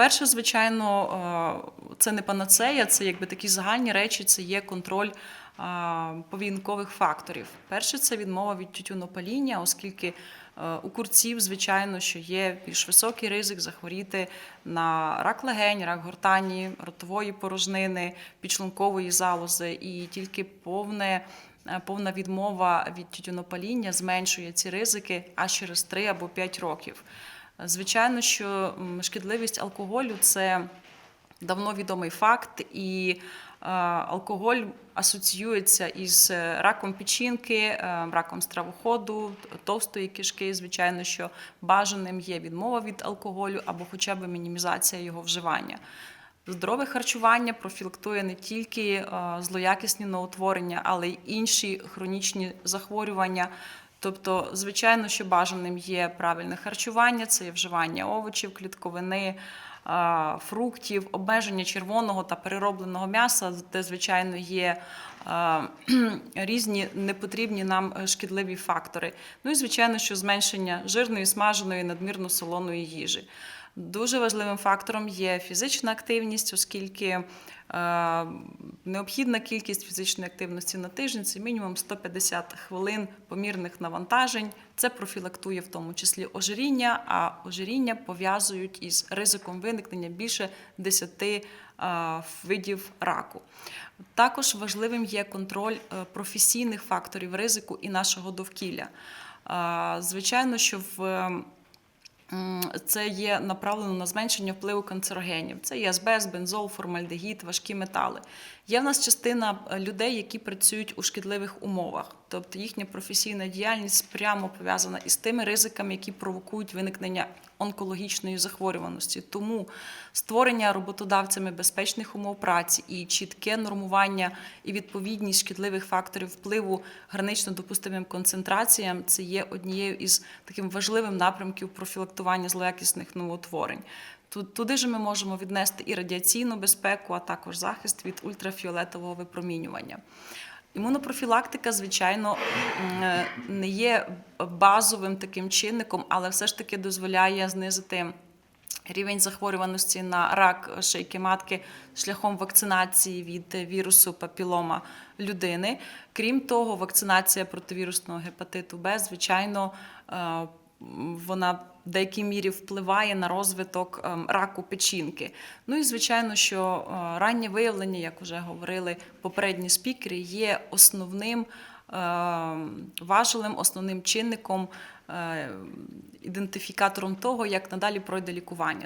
перше, звичайно, е, це не панацея, це якби такі загальні речі, це є контроль повінкових факторів. Перше це відмова від тютюнопаління, оскільки е, у курців, звичайно, що є більш високий ризик захворіти на рак легень, рак гортані, ротової порожнини, підшлункової залози, і тільки повне. е, Повна відмова від тютюнопаління зменшує ці ризики аж через 3 або 5 років. Звичайно, що шкідливість алкоголю це давно відомий факт, і е, алкоголь асоціюється із е, раком печінки, е, раком стравоходу, товстої кишки. Звичайно, що бажаним є відмова від алкоголю або хоча б мінімізація його вживання. Здорове харчування профілактує не тільки злоякісні новотворення, але й інші хронічні захворювання. Тобто, звичайно, що бажаним є правильне харчування, це є вживання овочів, клітковини, е, фруктів, обмеження червоного та переробленого м'яса, де, звичайно, є е, різні непотрібні нам шкідливі фактори. Ну і звичайно, що зменшення жирної, смаженої, надмірно солоної їжі. Дуже важливим фактором є фізична активність, оскільки е, необхідна кількість фізичної активності на тиждень це мінімум 150 хвилин помірних навантажень. Це профілактує в тому числі ожиріння, а ожиріння пов'язують із ризиком виникнення більше 10 е, видів раку. Також важливим є контроль е, професійних факторів ризику і нашого довкілля. Звичайно, що в це є направлено на зменшення впливу канцерогенів. Це є азбест, бензол, формальдегід, важкі метали. Є в нас частина е, людей, які працюють у шкідливих умовах, тобто їхня професійна діяльність прямо пов'язана із тими ризиками, які провокують виникнення онкологічної захворюваності. Тому створення роботодавцями безпечних умов праці і чітке нормування і відповідність шкідливих факторів впливу гранично допустимим концентраціям це є однією із таким важливим напрямків профілактування злоякісних новоутворень. Туди ж ми можемо віднести і радіаційну безпеку, а також захист від ультрафіолетового випромінювання. Імунопрофілактика, звичайно, е, не є базовим таким чинником, але все ж таки дозволяє знизити рівень захворюваності на рак шийки матки шляхом вакцинації від вірусу папілома людини. Крім того, вакцинація проти вірусного гепатиту Б, звичайно, е, вона в деякій мірі впливає на розвиток ем, раку печінки. Ну і звичайно, що е, раннє виявлення, як вже говорили попередні спікери, є основним ем, важелем, основним чинником, е, ідентифікатором того, як надалі пройде лікування.